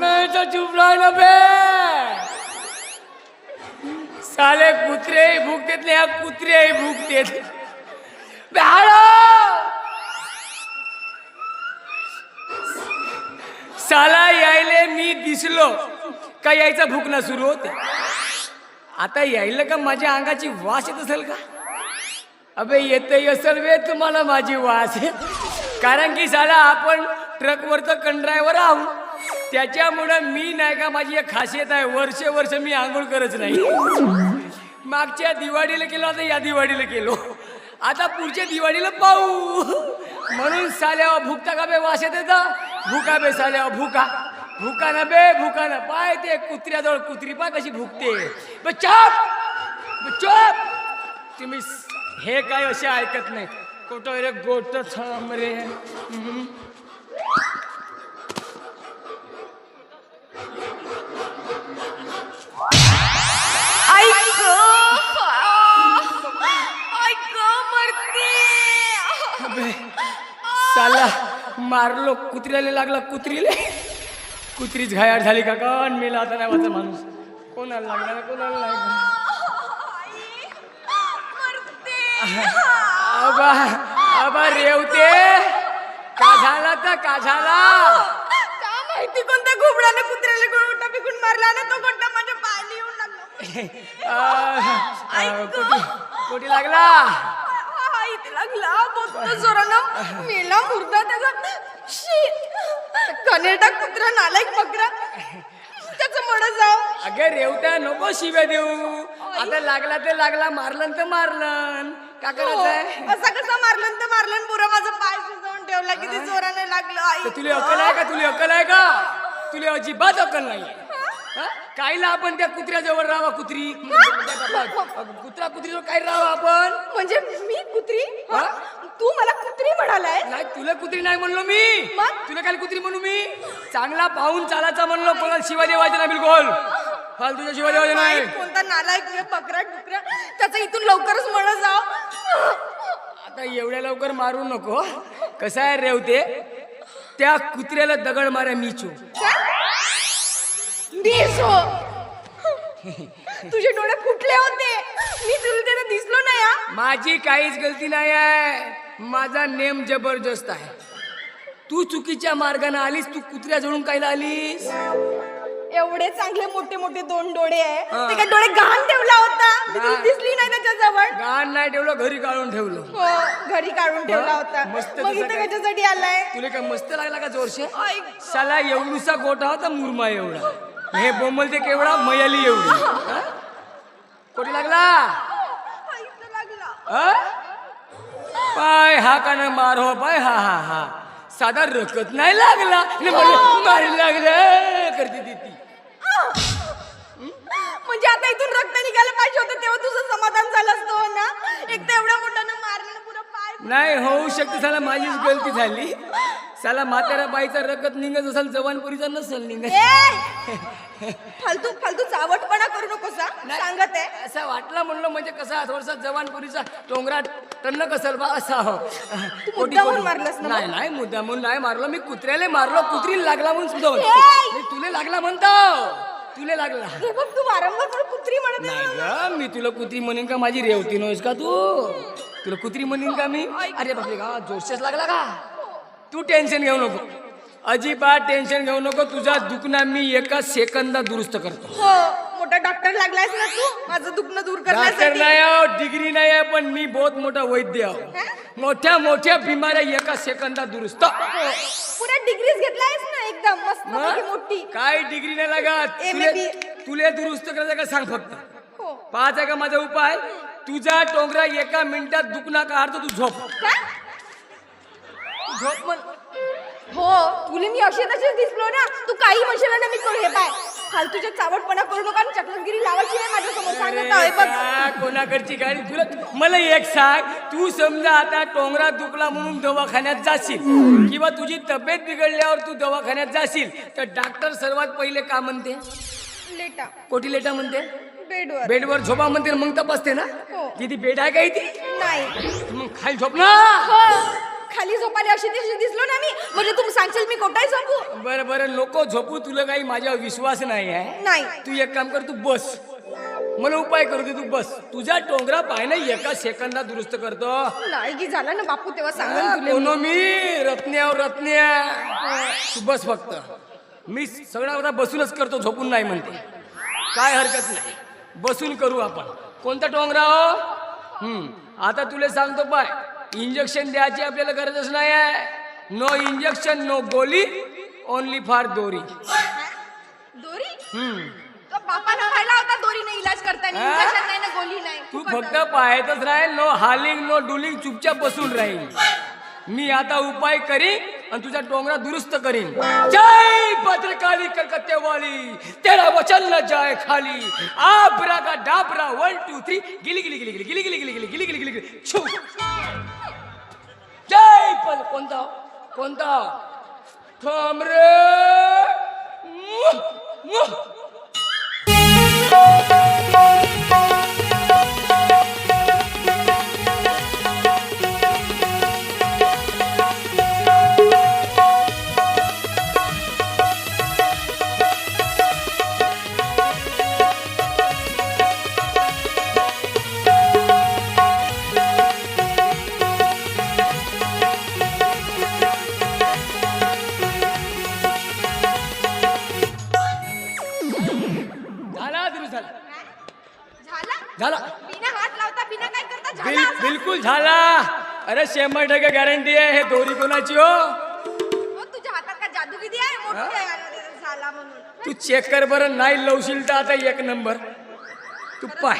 नाही तर चुप राहिलं बे. साले कुत्रे भूक देत नाही कुत्रे भूक देत साला यायले मी दिसलो का यायचा भूक सुरू होते? आता यायला का माझ्या अंगाची वास येत असेल का? अबे येतही असेल वे तुम्हाला माझी वास. कारण की साला आपण ट्रकवरचं कंड्रायव्हर आहोत. त्याच्यामुळं मी नाही का माझी एक खासियत आहे वर्ष वर्ष मी आंघोळ करत नाही. मागच्या दिवाळीला केलो आता या दिवाळीला केलो आता पुढच्या दिवाळीला पाहू. म्हणून साल्यावर भुकता का बे वास येते भुका बे साल्यावर भुका. भुका ना बे भुका ना. पाय ते कुत्र्याजवळ कुत्री पाय कशी भुकते. बे चप! चप! तुम्ही हे काय असे ऐकत नाही. कुठं रे गोट थांब रे. मारलो कुत्र्याला लागला कुत्रीले. कुत्रीच घायाळ झाली का कोण मेला आता नाही माझा माणूस. कोणाला लागला कोणाला लागला? अबा अबा रेवते. का झाला तर का झाला? का माहिती कोणत्या घुबडाने कुत्र्याला गोटा पिकून मारला ना तो गोटा माझ्या पायाला येऊन लागला? कुठे लागला? लागला बहुत जोरानं. मेला मुर्दा त्याचा. शी. कनेडा कुत्रा नालायक बकरा. त्याचं मड जाऊ अगं रेवत्या नको शिव्या देऊ. आता लागला ते लागला मारलं तर मारलं का करायचंय असा कसा मारलं तर मारलं पुरा माझा पाय शिजवून ठेवला किती जोराने लागलं. आई. तर तुला अक्कल आहे का? तुला अक्कल आहे का? तुला अजिबात अक्कल नाही कायला आपण त्या कुत्र्याजवळ राहावा कुत्री? कुत्रा कुत्रीजवळ काय राहावं आपण? म्हणजे मी कुत्री? हा? तू मला कुत्री म्हणालाय? नाही तुला कुत्री नाही म्हणलो मी. मग? तुला काय कुत्री म्हणू मी? चांगला पाहून चालायचा म्हणलो कोणाला शिवा देवायचं नाही बिलकुल. फालतूच्या शिवा देवायचं नाही कोणता नालायक रे, बकरा त्याचं इथून लवकरच म्हण जाव. आता एवढ्या लवकर मारू नको. कसं आहे रेवते त्या कुत्र्याला दगड मारा मीचू दिसो तुझे डोळे फुटले होते. मी तुला त्याला दिसलो नाही हा. माझी काहीच गलती नाही आहे. माझा नेम जबरदस्त आहे. तू चुकीच्या मार्गाने आलीस तू कुत्र्या जळून कायला आलीस? एवढे चांगले मोठे मोठे दोन डोळे आहे. हा. ते काय डोळे घाण ठेवला होता? मी तुला घाण. दिसली नाही त्याच्याजवळ गाण नाही ठेवलं घरी काढून ठेवलं. हो घरी काढून ठेवला होता. मस्त मग इथे काय? कशासाठी आलाय? तुला काय मस्त लागला का जोरशे? ऐक. साला एवढूसा गोठा होता मुरमा एवढा. हे बोंबलते केवढा मयाली एवढी. कोटी लागला? पाय हा का ना मार हो पाय हा हा हा. साधा रकत नाही लागला. मारी लागलं करते ती ती. म्हणजे आता इथून रक्त निघायला पाहिजे होतं तेव्हा तुझं समाधान झालं असतं हो ना? एक तर एवढ्या मोठ्यानं मारलं पुरा पाय नाही होऊ शकते साला माझीच गलती झाली. साला म्हाताऱ्या बाईचा रकत निघत असेल जवानपुरीचा नसेल निघत! फालतू फालतू चावटपणा करू नकोस हा. सांगत आहे. असं वाटलं म्हणलं म्हणजे कसा थोडासा जवानपुरीचा टोंगरा टन्न कसल बा असा हो. मुद्दामून मारलंस नाही नाही मुद्दामून नाही मारलो. मी कुत्र्याला मारलो कुत्रीला लागला म्हणून सुद्धा तुले लागला म्हणतो. तुले लागला. हे बघ तू वारंवार मला कुत्री म्हणत आहे. नाही ग मी तुला कुत्री म्हणेन का? माझी रेवती नव्हेस का तू? तुला कुत्री म्हणेन का मी? अरे बापरे का जोरशेच लागला का? तू टेन्शन घेऊ नको. अजिबात टेन्शन घेऊ नको. तुझा दुखणं मी एका सेकंदात दुरुस्त करतो. हो. मोठा डॉक्टर लागलायस ना तू? माझं दुखणं दूर डॉक्टर करण्यासाठी. नाही आहो डिग्री नाही आहे पण मी बहुत मोठा वैद्य आहो? मोठ्या मोठ्या बिमाऱ्या एका सेकंदात दुरुस्त. हो. पुऱ्या डिग्रीज घेतलायस ना एकदम? मस्त मग? मोठी. काय डिग्री नाही लागत? MA तुले तुले दुरुस्त करायचं का सांग फक्त. हो. आहे का माझा उपाय? तुझा टोंगरा एका मिनिटात दुखणा काढतो तू झोप. काय झोप म्हण हो तुला मी अशी तशीच दिसलो ना तू काही म्हणशील ना मी करू हे पाय. फालतूच्या चावटपणा करू नका आणि चकलगिरी लावायची नाही माझ्यासमोर सांगत आहे बघ. कोणाकडची गाडी? तुला मला एक सांग. तू समजा आता टोंगरा दुखला म्हणून दवाखान्यात जाशील किंवा तुझी तब्येत बिघडल्यावर तू दवाखान्यात जाशील तर डॉक्टर सर्वात पहिले का म्हणते? लेटा. कोटी लेटा म्हणते? बेडवर. बेडवर झोपा म्हणते मग तपासते ना? हो. किती बेड आहे का इथे? नाही. मग खाली झोप ना! हो. खाली झोपाले अशी दिवशी दिसलो ना मी. म्हणजे तू सांगशील मी कोटाय झोपू? बरं बरं नको झोपू. तुला काही माझ्यावर विश्वास नाही आहे. नाही. तू एक काम कर तू बस. मला उपाय करू दे तू बस. तुझा टोंगरा पाय ना एका सेकंदात दुरुस्त करतो. नाही की झालं ना बापू तेव्हा सांगेन हा, तुला कोनो मी. रत्न्यावर रत्न्या. तू बस फक्त. मी सगळा आता बसूनच करतो झोपून नाही म्हणते. काय हरकत नाही. बसून करू आपण. कोणता टोंगरा हो? हम्म. आता तुला सांगतो पाय. इंजेक्शन द्यायची आपल्याला गरजच नाही आहे नो इंजेक्शन नो गोली ओनली फार दोरी दोरी हम्म तो बापानं पाहिला होता दोरीने इलाज करताना हा? इंजेक्शन नाही ना गोली नाही तू. फक्त पाहतच राहील नो हालिंग नो डुलिंग चुपचाप बसून राहील मी आता उपाय करीन आणि तुझा टोंगरा दुरुस्त करीन जय भद्रकाली कलकत्ते वाली तेरा वचन न जाए खाली आबरा का डाबरा वन टू थ्री गिली गिली गिली गिली गिली गिली गिली गिली गिली गिली गिली छू जय पण कोणता? कोणता? थांब रे. झाला. झाला? झाला. झाला बिना हात लावता बिना काय करता? बिल? बिलकुल झाला. अरे शंभर टक्के गॅरंटी आहे. हे दोरी कोणाची हो? हो, तुझ्या हातात का जादूगिरी आहे? मोठी आहे झाला म्हणून. तू चेक कर बरं. नाही लवशील तर आता एक नंबर तू पाय.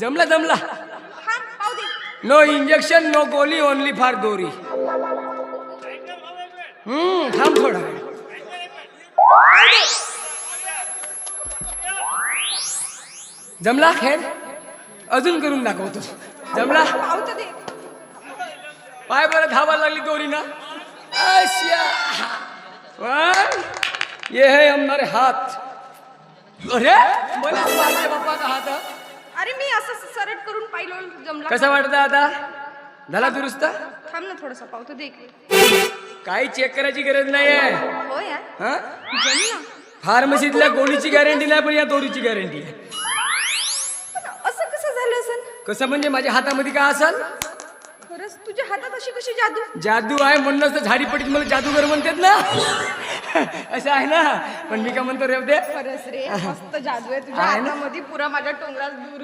जमला जमला. हा पाहू दे. नो इंजेक्शन नो गोली ओनली फार दोरी. हम्म थांब थोडा. जमला खेळ? अजून करून दाखवतो. जमला? पाय बरं धावा लागली दोरी ना. ये है हमारे हाथ. अरे! मला बाप्पाचा हात अरे मी असं सरट करून पाहिलं जमला. कसा वाटतं आता? झाला दुरुस्त? थांब ना थोडस पाहू तर दे इकडे. काही चेक करायची गरज नाही आहे हो यार. हा? जमला. फार्मसीतल्या गोळीची गॅरंटी नाही पण या दोरीची गॅरंटी आहे. पण असं कसं झालं असन? कसं म्हणजे माझ्या हातामध्ये काय असेल खरंच तुझ्या हातात अशी कशी जादू? जादू आहे म्हणूनच तर झाडीपट्टीत मला जादूगर म्हणतात ना. असं आहे ना? पण मी काय म्हणतो रेवते खरंच रे मस्त जादू आहे तुझ्या आहे ना? हातामध्ये पुरा माझ्या दूर.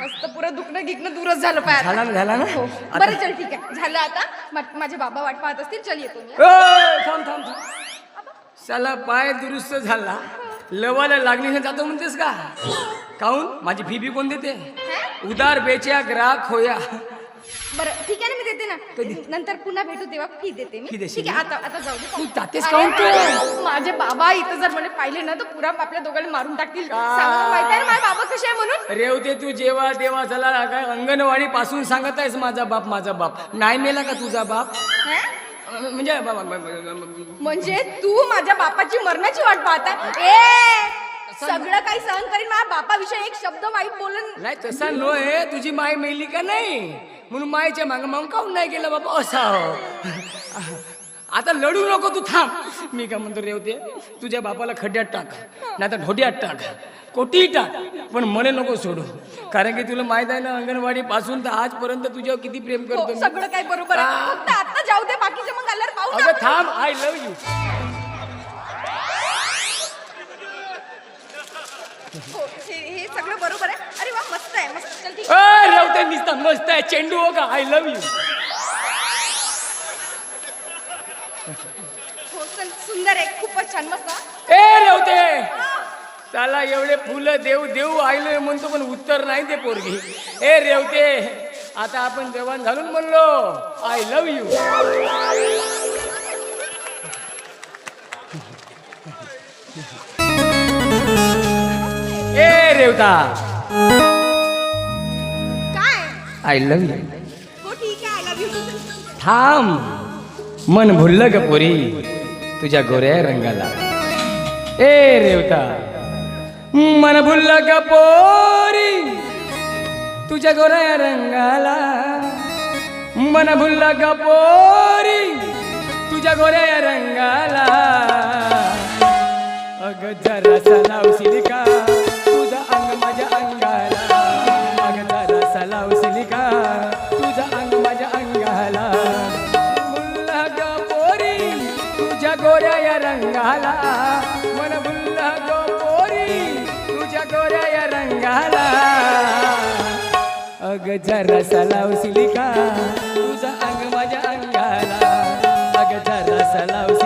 मस्त पुरं दुखणं गिकणं दूरच झालं पाय झाला ना झाला ना? हो. आता- बरं चल ठीक आहे. झालं आता. मा- माझे बाबा वाट पाहत असतील चल येतो मी. थांब थांब थांब. साला पाय दुरुस्त झाला. लवाला लागली जातो म्हणतेस का? काऊन माझी फी बी कोण देते? उदार बेच्या ग्राहक होया. बरं ठीक आहे ना मी देते कधी? ना नंतर पुन्हा भेटू तेव्हा. फी देते मी. फी देशील ठीक आहे आता आता जाऊ दे. तू जातेस अरे, तू? माझे बाबा इथं जर मला पाहिले ना तर पुरा आपल्या दोघांना मारून टाकतील. का? सांगतो माहिती आहे ना माझे बाबा कसे आहे म्हणून? रेवते तू जेव्हा देवा झाला काय अंगणवाडी पासून सांगत आहेस माझा बाप माझा बाप. नाही मेला का तुझा बाप? हं? म्हणजे बाबा- म्हणजे तू माझ्या बापाची मरणाची वाट पाहता ए! सगळं काही सहन करीन माझ्या बापाविषयी एक शब्द वाईट बोलन. नाही तसा नो आहे तुझी माय मेली का नाही? म्हणून मायच्या माग मग काऊन नाही गेला बाबा? असा हो. आता लढू नको तू थांब. मी काय म्हणतो रेवते तुझ्या बापाला खड्ड्यात टाक नाही तर ढोट्यात टाक कोटी टाक पण मने नको सोडू कारण की तुला माहीत आहे ना अंगणवाडी पासून तर आजपर्यंत तुझ्यावर किती प्रेम हो, करतो मी. सगळं काही बरोबर आहे. फक्त आता जाऊ दे बाकीचे मग आल्यावर पाहू ना. अगं आपण. थांब आय लव्ह यू हो, हे हे सगळं बरोबर आहे. अरे वा मस्त आहे मस्त. चल ठीक रेवते निसता मस्त आहे. चेंडू हो का? आय लव्ह यू हो चल सुंदर आहे. खूपच छान मस्त हा. ए रेवते त्याला एवढे फुलं देऊ देऊ आयलोय म्हणतो पण उत्तर नाही ते पोरगी. ए रेवते आता आपण जवान घालून म्हणलो. आय लव्ह यू ए रेवता काय? आय लव्ह यू हो ठीक आहे आय लव्ह यू थांब. मन भुललं ग पोरी? तुझ्या गोऱ्या रंगाला. ए रेवता. मन भुललं ग पोरी? तुझ्या गोऱ्या रंगाला. मन भुलला ग पोरी? तुझ्या गोऱ्या रंगाला. अग जरासा लावशील का? रंगाला. मन भुलला ग पोरी तुझ्या गोऱ्या या रंगाला. अग जरासा लावशील का तुझा अंग माझ्या अंगाला. अग जरासा लावशील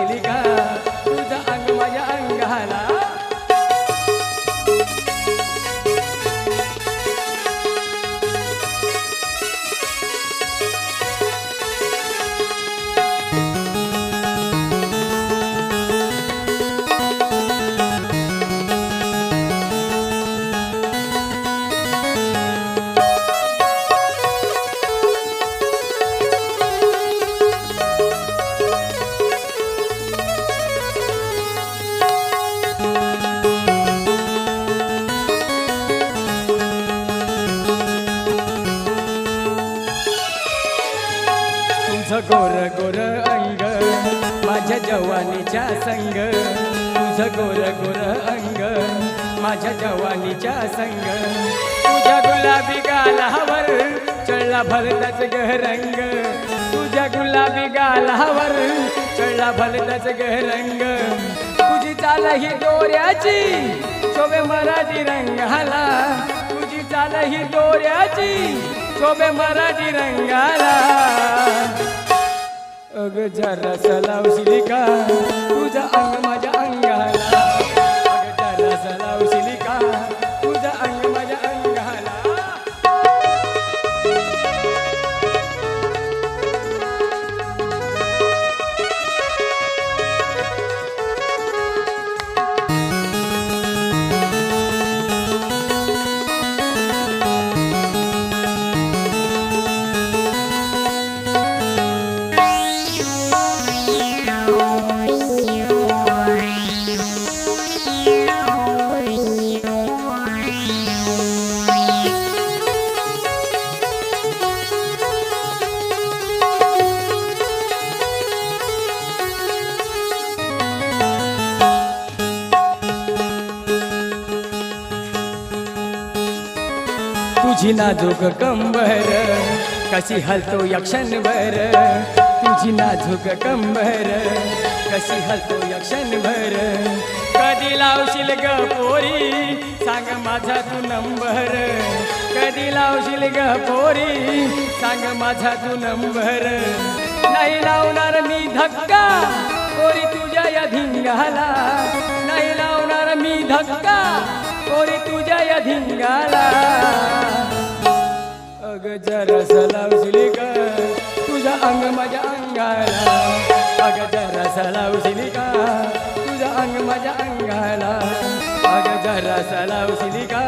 तुझं गोर गोर अंग माझ्या जवानीच्या संग. तुझं गोर गोर अंग माझ्या जवानीच्या संग. तुझ्या गुलाबी गालावर चढला भलताच गहरंग. तुझ्या गुलाबी गालावर चढला भलताच गहरंग. तुझी चाल ही दोऱ्याची शोभे मराठी रंगाला. तुझी चाल ही दोऱ्याची शोभे मराठी रंगाला. अग जरा लावशील का? तुझा अंगण नाजूक कंबर कशी हलतो यक्षणभर तुझी नाजूक कंबर कशी हलतो यक्षणभर कधी लावशील ग पोरी? सांग माझा तू नंबर. कधी लावशील ग पोरी? सांग माझा तू नंबर. नाही लावणार मी धक्का पोरी तुझ्या या धिंगाला. नाही लावणार मी धक्का पोरी तुझ्या या धिंगाला. अग जरास लावशील का तुझा अंग माझ्या अंगाला. अग जरास लावशील का तुझा अंग माझ्या अंगाला. अग जरास लावशील का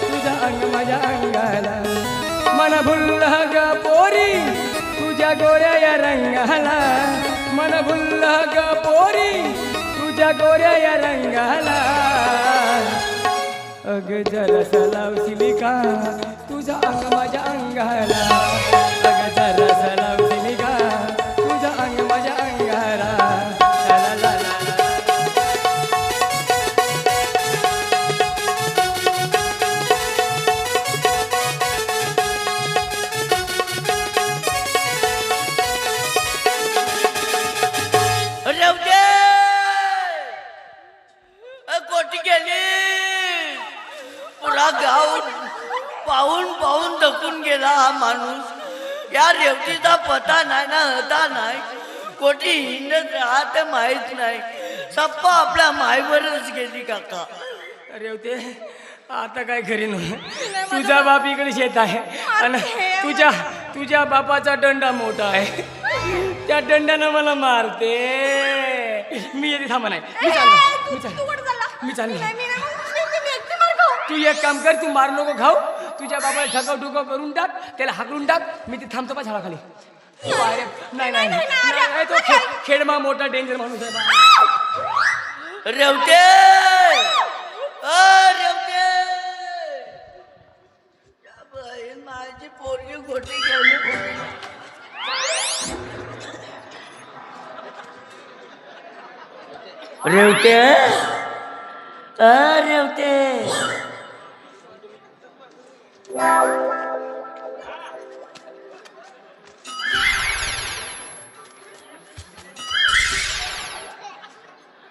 तुझा अंग माझ्या अंगाला. मन भुल्ला ग पोरी तुझ्या गोऱ्या या रंगाला. मन भुल्ला ग पोरी तुझ्या गोऱ्या या रंगाला. अग जरासा लावशील का तुझा अंग माझ्या अंगाला. गेला हा माणूस. या रेवतीचा पता नाही ना हता नाही. कोटी हिंडत राहत माहीत नाही. सप्पा आपल्या मायवरच गेली काका. अरे होते आता काय करीन तुझा बाप इकडे शेत आहे. आणि तुझ्या तुझ्या बापाचा दंडा मोठा आहे. त्या दंडानं मला मारते. मी येते थांबा नाही मी चाललो. मी चाललो. कुठं? मी चाललो. तू एक काम कर तू मार नको खाऊ. तुझ्या बाबाला ठकाव ठुकाव करून टाक त्याला हाकलून टाक. मी ते थांबतो पा झाडाखाली. अरे नाही नाही नाही, नाही, नाही, नाही, तो खे- खेडमा मोठा डेंजर माणूस आहे. रेवते! या बाई, कोटी गेले रेवते? अ रेवते!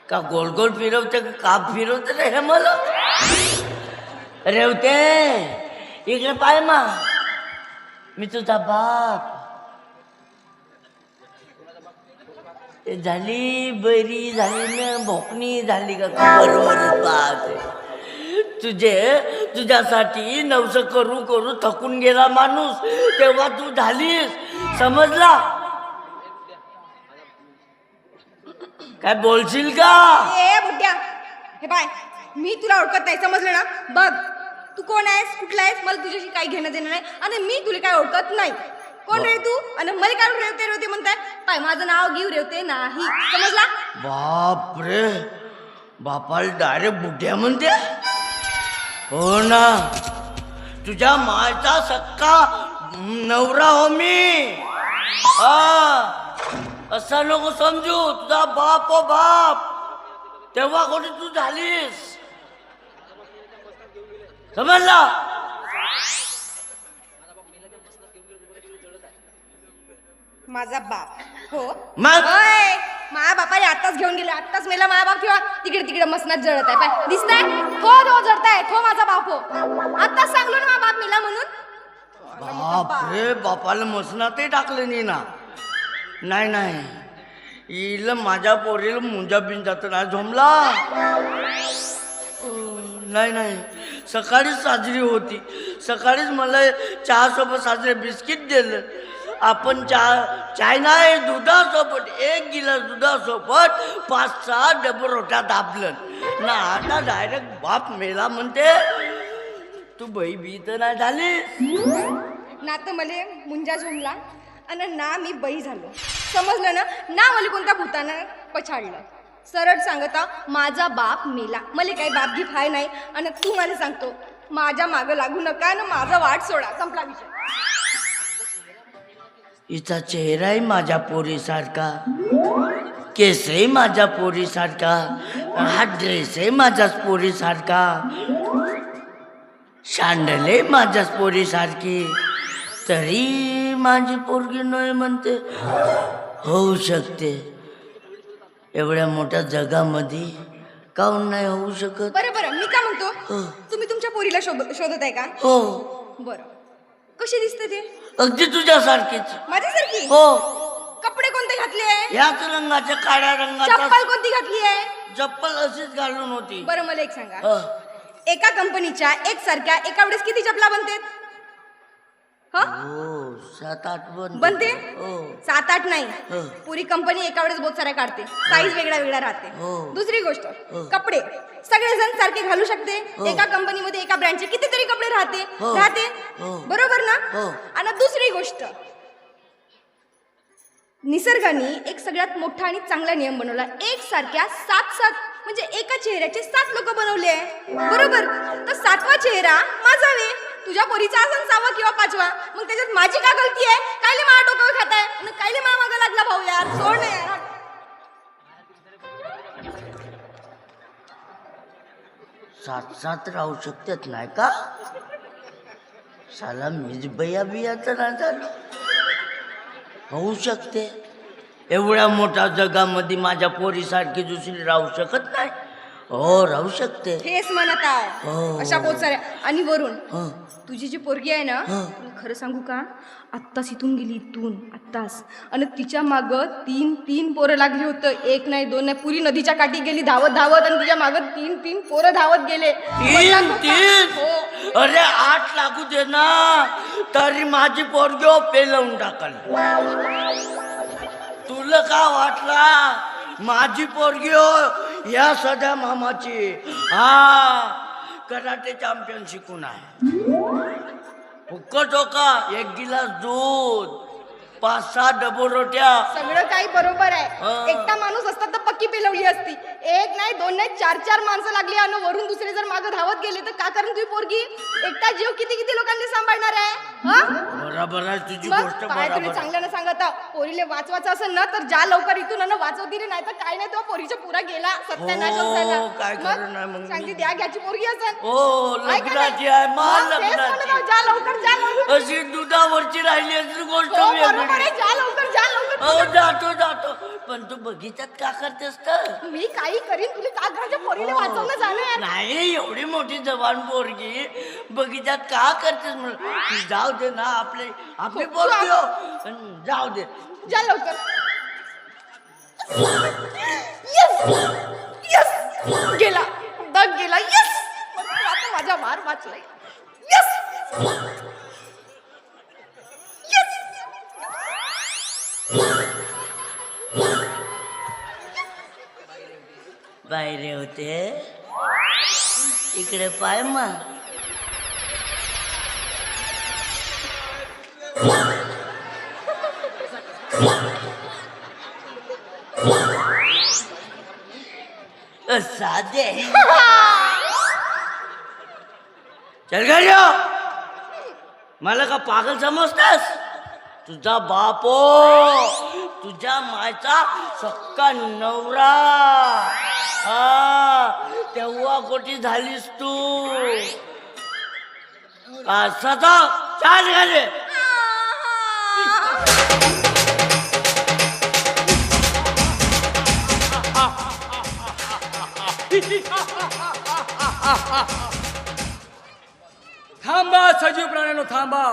का गोल गोल फिरवते का काप फिरवते रे हे मला? रेवते इकडे पाय मा. मी तुझा बाप. झाली बरी झाली ना भोकणी झाली का बरोबर बाप तुझे तुझ्यासाठी नवस करू करू थकून गेला माणूस. तेव्हा तू झालीस. समजला? काय बोलशील का? ए बुड्या हे बाय मी तुला ओळखत नाही समजलं ना? बघ तू कोण आहेस कुठला आहेस मला तुझ्याशी काही घेणं देणं नाही आणि मी तुला काय ओळखत नाही. कोण रे तू? आणि मला काय रेवते रेवते म्हणताय? पाय माझं नाव घेऊ रेवते नाही. समजला? बाप रे बापाला डायरेक्ट बुड्या म्हणते? हो ना. तुझ्या मायचा सक्का नवरा हो मी. हा. असा नको समजू. तुझा बाप हो बाप. तेव्हा कोणी तू झालीस. समजला? माझा बाप. हो. मग? माया माझ्या बापाने आत्ताच घेऊन गेले. आत्ताच मेला माया बाप किंवा तिकडे तिकडे मसनात जळत आहे. पाय. दिसताय? हो, हो तो जळताय. तो माझा बाप हो. आत्ताच सांगलो ना माझा बाप मेला म्हणून. बाप रे बापाला मसनातही टाकलं नाही ना. नाही नाही. हिला माझ्या पोरीला मुंजा बिन जात नाही झोमला नाही नाही. सकाळीच साजरी होती. सकाळीच मला चहासोबत साजरे बिस्किट दिलं. आपण चा चायना आहे दुधासोबत एक गिलास दुधासोबत पाच सहा डबल रोटा दाबलं. ना आता डायरेक्ट बाप मेला म्हणते तू बाई बी तर नाही झाली ना तर मला मुंजा झोमला आणि ना मी बई झालो. समजलं ना? ना मला कोणत्या भूतानं पछाडलं. सरळ सांगता माझा बाप मेला. मला काही बाप गीत हाय नाही. आणि तू मला सांगतो माझ्या मागं लागू नका आणि माझा वाट सोडा. संपला विषय. हिचा चेहराही माझ्या पोरीसारखा. केसही माझ्या पोरीसारखा. हा ड्रेसही माझ्याच पोरीसारखा. शांडले माझ्याच पोरीसारखी. तरी माझी पोरगी नाही म्हणते होऊ शकते. एवढ्या मोठ्या जगामध्ये काहून नाही होऊ शकत? बरं बरं. मी काय म्हणतो? हो. तुम्ही तुमच्या पोरीला शोध शोधत आहे का? हो. बरं. कशी दिसते ते? अगदी तुझ्यासारखीच. माझ्यासारखी? हो. कपडे कोणते घातले? याच रंगाच्या काळ्या रंगाचा चप्पल कोणती घातली आहे? चप्पल अशीच घालून होती. बरं मला एक सांगा. एका कंपनीच्या एक सारख्या एका वेळेस किती चपला बनते? हो. सात आठ बन बनते हो सात आठ नाही हो. पुरी कंपनी एका वेळेस बहुत साऱ्या काढते साईज वेगळा वेगळा राहते हो. दुसरी गोष्ट हो. कपडे सगळे जण सारखे घालू शकते हो. एका कंपनीमध्ये एका ब्रँडचे कितीतरी कपडे राहते हो. राहते हो. बरोबर ना हो. आणि दुसरी गोष्ट निसर्गाने एक सगळ्यात मोठा आणि चांगला नियम बनवला एक सारख्या सात सात म्हणजे एका चेहऱ्याचे सात लोक बनवले आहे बरोबर तर सातवा चेहरा माझा वे तुझ्या पोरीचा असन सहावा किंवा पाचवा? मग त्याच्यात माझी का गलती आहे? कायले मा डोकं खाताय? आणि कायले मा मागं लागला भाऊ यार? सोड ना यार. सात सात राहू शकतात नाही का? साला मीच बया बियाचं नाही झालं होऊ शकते. एवढ्या मोठ्या जगामध्ये माझ्या पोरीसारखी दुसरी राहू शकत हो राहू शकते. हेच म्हणत आहे. हो. अशा बहुत साऱ्या आणि वरून हं. तुझी जी पोरगी आहे ना हं. तुला खरं सांगू का? आत्ताच इथून गेली इथून आत्ताच. आणि तिच्या माग तीन तीन पोरं लागली होतं. एक नाही दोन नाही. पुरी नदीच्या काठी गेली धावत धावत आणि तिच्या माग तीन तीन पोरं धावत गेले. तीन? तीन? हो. अरे आठ लागू दे ना. तरी माझी पोरगी पेलवून टाकल. तुला का वाटला? माझी पोरगी या सध्या मामाची हा कराटे चॅम्पियन शिकून आहे फुक्क चोका हो एक गिलास दूध. पाच सहा डबो रोट्या सगळं काही बरोबर आहे हा. एकटा माणूस असता तर पक्की पेलवली असती एक नाही दोन नाही चार चार माणसं लागली आणि वरून दुसरे जर मागं धावत गेले तर का कारण तुझी पोरगी एकटा जीव किती किती लोकांनी सांभाळणार आहे हा? बरोबर आहे तुझी गोष्ट बरोबर. चांगल्यानं सांगत. पोरीले वाचवायचं असेल ना तर जा लवकर इथून आणि वाचवती रे नाही तर काय नाही तो पोरीच्या पुरा गेला सत्यानाश हो, झाला काय मग. सांगते द्या घ्याची पोरगी असेल हो? लग्नाची आहे मा लग्नाची जा लवकर जा लवकर अशी दुधावरची राहिली असली गोष्ट हो, बरोबर वेगळी आहे जा लवकर जा लवकर. हो जातो जातो. पण तू बगीचात का करतेस तर? मी काही करीन पोरीने वाचवणं जाणार नाही एवढी मोठी जवान पोरगी बगीचात का करतेस म्हणून? जाऊ दे ना आपले आपली हो, पोरगी हो. पण जाऊ दे. जा लवकर. यस यस गेला. दग गेला. यस आता माझा मार वाचलाय. यस बाहेर होते. इकडे पाय मा. साधे. चल गयो मला का पागल समजतास? तुझा बापो तुझ्या मायचा सक्का नवरा. हा तेव्हा कोठी झालीस तू. असा चार झाले. थांबा सजीव प्राण्यानो थांबा.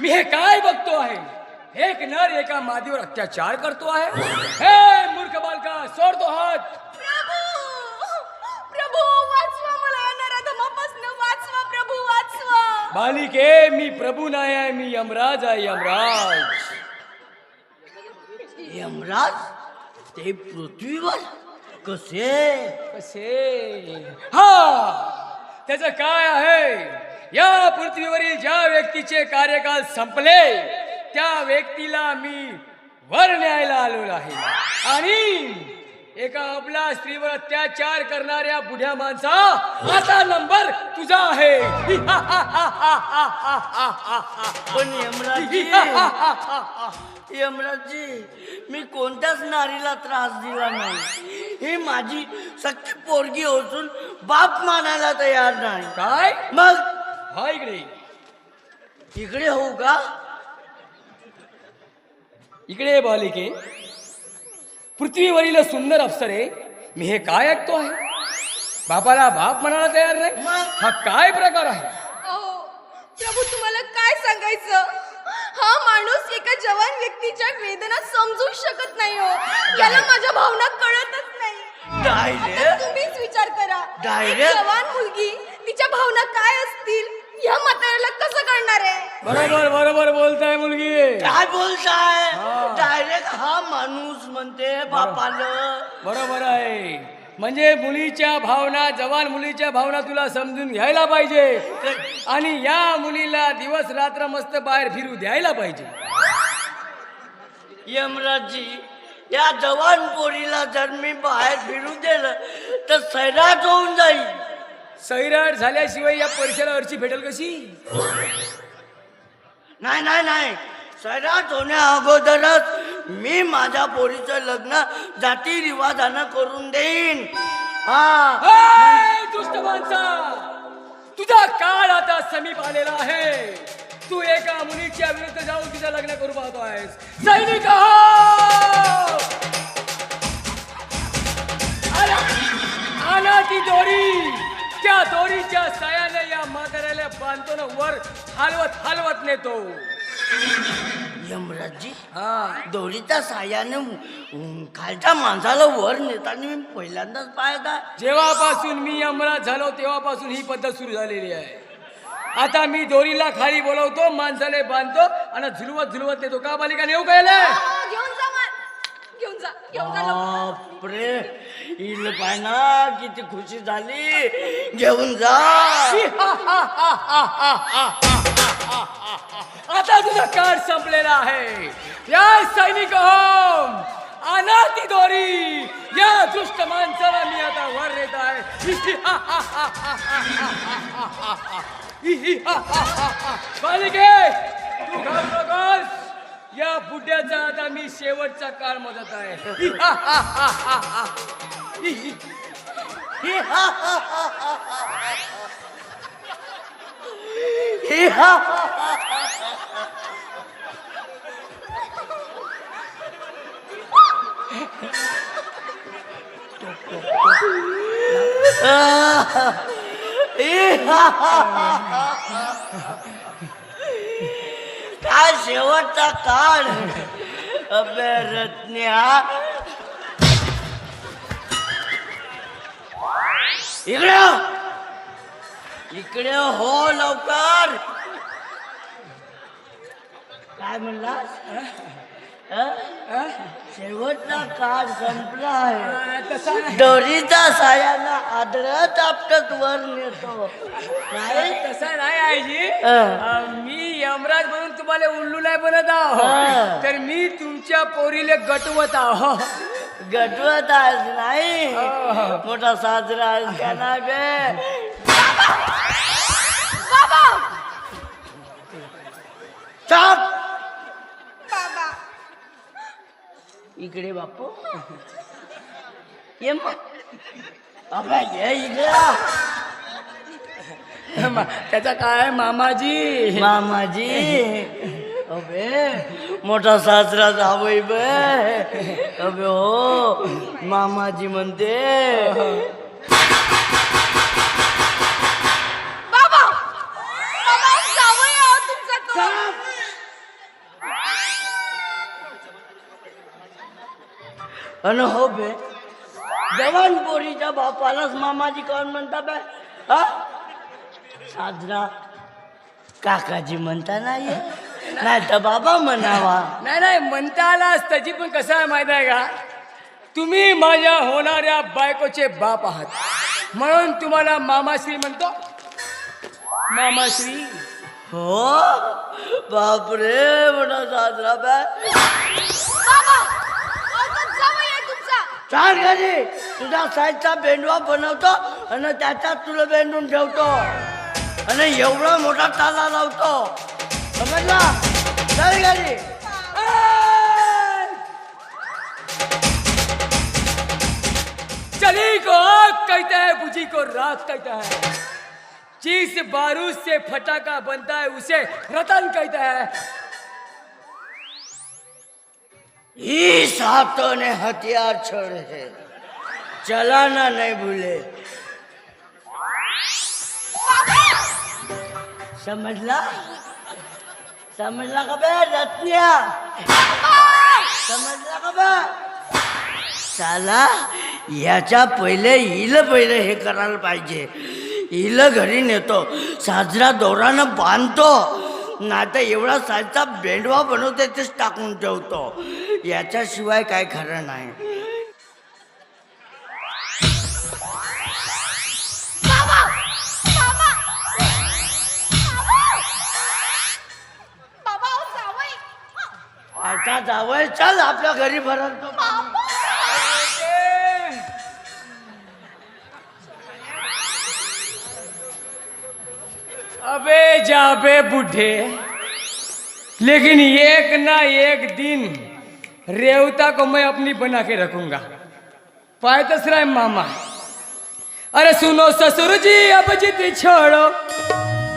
मी हे काय बघतो आहे? एक नर एका मादीवर अत्याचार करतो आहे? हे मूर्ख बालका सोड तो हात! बालिके मी प्रभू नाही आहे मी यमराज आहे यमराज! यमराज? ते पृथ्वीवर? कसे? कसे? हा! त्याचं काय आहे? या पृथ्वीवरील ज्या व्यक्तीचे कार्यकाल संपले त्या व्यक्तीला मी वर न्यायला आलेलो आहे. आणि एका अबला स्त्रीवर अत्याचार करणाऱ्या बुढ्या माणसा आता नंबर तुझा आहे. पण यमराजी यमराजी मी कोणत्याच नारीला त्रास दिला नाही. ही माझी सख्खी पोरगी असून बाप मानायला तयार नाही. काय? मग हा इकडे. इकडे होऊ का? इकडे बालिके. पृथ्वीवरील सुंदर अप्सरे मी हे काय ऐकतो आहे? बापाला बाप म्हणायला तयार नाही? मग? हा काय प्रकार आहे? अहो प्रभू तुम्हाला काय सांगायचं? हा माणूस एका जवान व्यक्तीच्या वेदना समजू शकत नाही हो. याला माझ्या भावना कळतच नाही. तुम्हीच विचार करा. जवान मुलगी तिच्या भावना काय असतील? या म्हाताऱ्याला कसं कळणार आहे? बरोबर बरोबर बोलताय मुलगी. काय बोलताय? हा. डायरेक्ट हा माणूस म्हणते बापाला. बरोबर आहे. म्हणजे मुलीच्या भावना जवान मुलीच्या भावना तुला समजून घ्यायला पाहिजे. आणि या मुलीला दिवस रात्र मस्त बाहेर फिरू द्यायला पाहिजे. यमराजी या जवान पोरीला जर मी बाहेर फिरू दिलं तर सैराट होऊन जाईल. सैराट झाल्याशिवाय या परिसराला अर्ची भेटेल कशी? नाही नाही नाही. सैराट होण्या अगोदरच मी माझ्या पोरीचं लग्न जाती रिवाजानं करून देईन. हा. दुष्ट माणसा! तुझा काळ आता समीप आलेला आहे. तू एका मुलीच्या विरुद्ध जाऊन तिचं लग्न करू पाहतो आहेस सैनिक आना ती दोरी त्या दोरीच्या सायाने या म्हाताऱ्याला बांधतो ना वर हलवत हलवत नेतो. यमराजी हा. दोरीच्या साह्याने अं, खालच्या माणसाला वर नेताना मी पहिल्यांदाच पाहिला जेव्हापासून मी अमरात झालो तेव्हापासून ही पद्धत सुरू झालेली आहे. आता मी दोरीला खाली बोलवतो माणसाला बांधतो आणि झुलवत झुलवत नेतो. का बालिका नेऊ काय घेऊन जा. बापरे. इल पाय ना किती खुशी झाली. घेऊन जा. हा आता तुझा काळ संपलेला आहे. या सैनिक हो आणा ती दोरी या दुष्ट माणसाला मी आता वर नेत आहे. बालिके तू घाबरू नकोस. या बुड्याचा आता मी शेवटचा काळ मदत आहे. काय शेवटचा काळ. अबे रत्न्या. इकडे हो. इकडे हो लवकर. काय म्हणला? शेवटचा काळ संपला आहे. दोरीचा सायाला आदळत आपटत वर नेतो. नाही तसा नाही आईजी. मी यमराज म्हणून तुम्हाला उल्लू नाही बनत आहो. हा. तर मी तुमच्या पोरीले गटवत आहो. गटवत आहेस नाही. हो. मोठा साजरा आहेस का ना बे बाबा चाप बाबा इकडे बापू. ये मग. अबे ये इकडे. मा- त्याचा काय मामाजी? मामाजी. अबे मोठा साजरा जावई बे. अबे हो मामाजी म्हणते. अन हो बे जवान पोरीच्या बापालाच मामाजी कोण म्हणता बे हा? साजरा काकाजी म्हणता नाही नाही तर बाबा म्हणावा. नाही नाही म्हणता आला त्याची पण कसं आहे माहीत आहे का? तुम्ही माझ्या होणाऱ्या बायकोचे बाप आहात. म्हणून तुम्हाला मामाश्री म्हणतो. मामाश्री. हो? बापरे मोठा साजरा बे चाल घरी तुझा साईजचा बेंडवा बनवतो आणि त्याच्यात तुला बेंडून ठेवतो आणि एवढा मोठा ताला लावतो समजला चल घरी चली को आग कहता है बुझी को राख कहता है जिस बारूद से फटाका बनता है उसे रतन कहता है इस हाथों ने हथियार छोड़े हैं चलाना नहीं भूले समझला समजला का रत्निया समजला का बे साला याच्या पहिले हिल पहिले हे करायला पाहिजे हिल घरी नेतो साजरा दोरानं बांधतो नाही तर एवढा साजचा बेंडवा बनवते तेच टाकून ठेवतो याच्याशिवाय काय खरं नाही. आता जावय चल आपल्या घरी भरतो अबे जाबे बुढे लेकिन एक ना एक दिन रेवता को मैं अपनी बना के रखूँगा। पायतस राय मामा। अरे सुनो ससुर जी, अब जिद छोड़ो।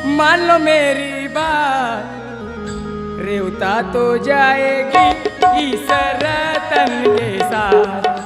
मान लो मेरी बात। रेवता तो जाएगी इस रतन के साथ।